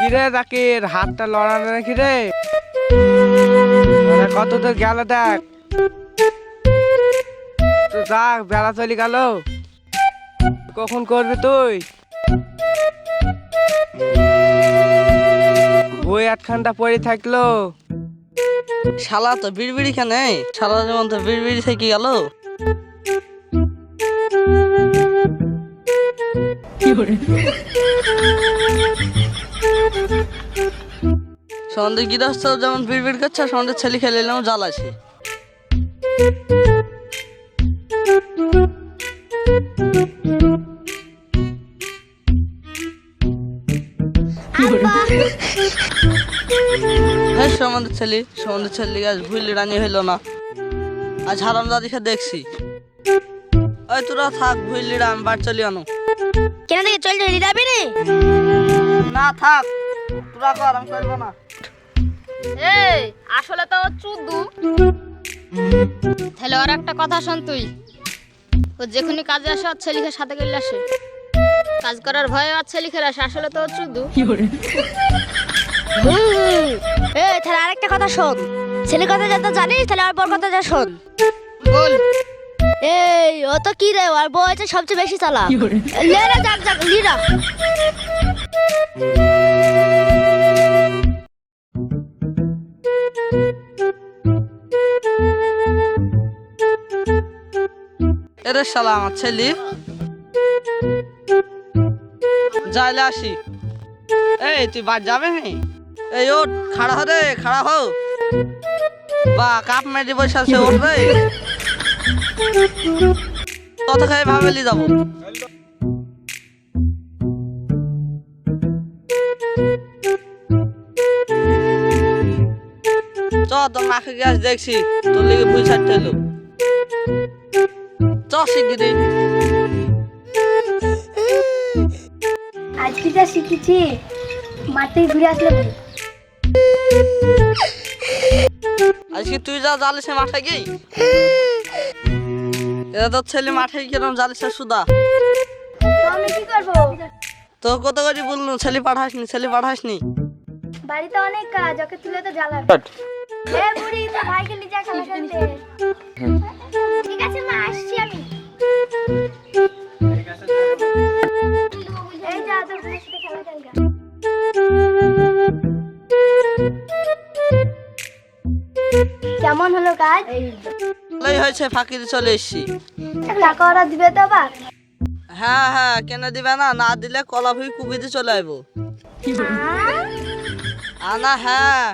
কিরে জাকির হাতটা লড়ানো নাকি রে। কত দূর গেল দেখ। তো যাক বেলা চলে গেল। কখন করবি তুই? বই আটখানটা পড়ে থাকল। শালা তো বিড়বিড়ি খানে শালা যেমন তো বিড়বিড়ি থেকে গেল। সন্ধ্যে গৃহস্থ যেমন বিড়বিড় করছে সন্ধ্যে ছেলে খেলে এলাম জাল আছে। হ্যাঁ সমান্ধের ছেলে সমান্ধের ছেলে আজ ভুলি রানি হইল না। আজ হারাম দাদিকে দেখছি। ওই তোরা থাক ভুলি আমি বাড়ি চলি আনো। কেন থেকে চল চলে যাবি না থাক। তোরা কর আমি করব না। এই আসলে তো ও চুদু। তাহলে ওর একটা কথা শোন তুই। ও যেখানে কাজে আসে ওর ছেলেকে সাথে গেলে আসে। কাজ করার ভয়ে ওর ছেলেকে আসে আসলে তো ও চুদু। এ তাহলে আরেকটা কথা শোন। ছেলে কথা যত জানিস তাহলে আর বর কথা যা শোন। বল। এই ও তো কি রে আর বউ হচ্ছে সবচেয়ে বেশি চালা লে রে যাক যাক লিরা এরে শালা আমার ছেলে। যাইলে আসি। এই, তুই বাদ যাবে নি? এই ও খাড়া হ রে খাড়া হো। বা, কাপ মেরে বসে আছে, ওঠ রে কত খাই, ভাবেলি যাব। চ, তোর মাকে গ্যাস দেখছি, তোর লিগে ভুল ছাড়তে চ শিগগিরি আজকে যা শিখেছি? মাঠ ঘুরে আসলে আজকে তুই যা জালিসে মাঠে কি এটা তোর ছেলে মাঠে কিরম জালিসে সুদা? তো আমি কি করব? তো কত করে বললু ছেলে পাঠাসনি ছেলে পাঠাসনি। বাড়িতে অনেক কাজ ওকে তুলে তো জ্বালাবে। এ বুড়ি তো ভাইকে নিয়ে যা খেলা খেলতে। কেমন হলো কাজ? ভালোই হয়েছে ফাঁকি দিয়ে চলে এসছি। টাকা ওরা দিবে তো আবার। হ্যাঁ হ্যাঁ কেন দিবে না? না দিলে কলা ভুই কুবিতে চলে আইবো। আনা হ্যাঁ।